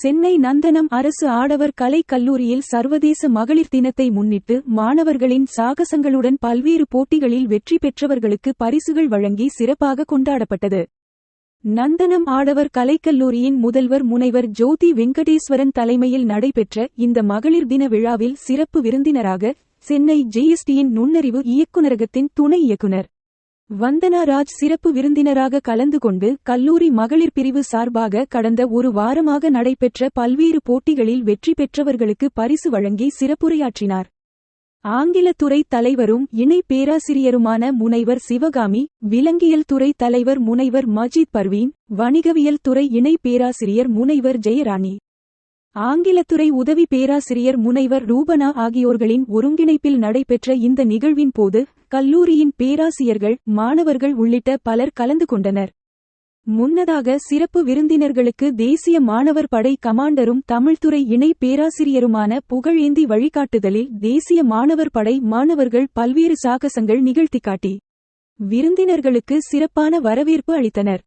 சென்னை நந்தனம் அரசு ஆடவர் கலைக் கல்லூரியில் சர்வதேச மகளிர் தினத்தை முன்னிட்டு மாணவர்களின் சாகசங்களுடன் பல்வேறு போட்டிகளில் வெற்றி பெற்றவர்களுக்கு பரிசுகள் வழங்கி சிறப்பாக கொண்டாடப்பட்டது. நந்தனம் ஆடவர் கலைக்கல்லூரியின் முதல்வர் முனைவர் ஜோதி வெங்கடேஸ்வரன் தலைமையில் நடைபெற்ற இந்த மகளிர் தின விழாவில் சிறப்பு விருந்தினராக சென்னை ஜிஎஸ்டியின் நுண்ணறிவு இயக்குநரகத்தின் துணை இயக்குனர் வந்தனா ராஜ் சிறப்பு விருந்தினராக கலந்து கொண்டு கல்லூரி மகளிர் பிரிவு சார்பாக கடந்த ஒரு வாரமாக நடைபெற்ற பல்வேறு போட்டிகளில் வெற்றி பெற்றவர்களுக்கு பரிசு வழங்கி சிறப்புரையாற்றினார். ஆங்கிலத்துறை தலைவரும் இணை பேராசிரியருமான முனைவர் சிவகாமி விலங்கியல் துறை தலைவர் முனைவர் மஜித் பர்வீன் வணிகவியல் துறை இணை பேராசிரியர் முனைவர் ஜெயராணி. ஆங்கிலத்துறை உதவி பேராசிரியர் முனைவர் ரூபனா ஆகியோர்களின் ஒருங்கிணைப்பில் நடைபெற்ற இந்த நிகழ்வின் போது கல்லூரியின் பேராசிரியர்கள் மாணவர்கள் உள்ளிட்ட பலர் கலந்து கொண்டனர். முன்னதாக சிறப்பு விருந்தினர்களுக்கு தேசிய மாணவர் படை கமாண்டரும் தமிழ்துறை இணை பேராசிரியருமான புகழேந்தி வழிகாட்டுதலில் தேசிய மாணவர் படை மாணவர்கள் பல்வேறு சாகசங்கள் நிகழ்த்திக்காட்டி விருந்தினர்களுக்கு சிறப்பான வரவேற்பு அளித்தனர்.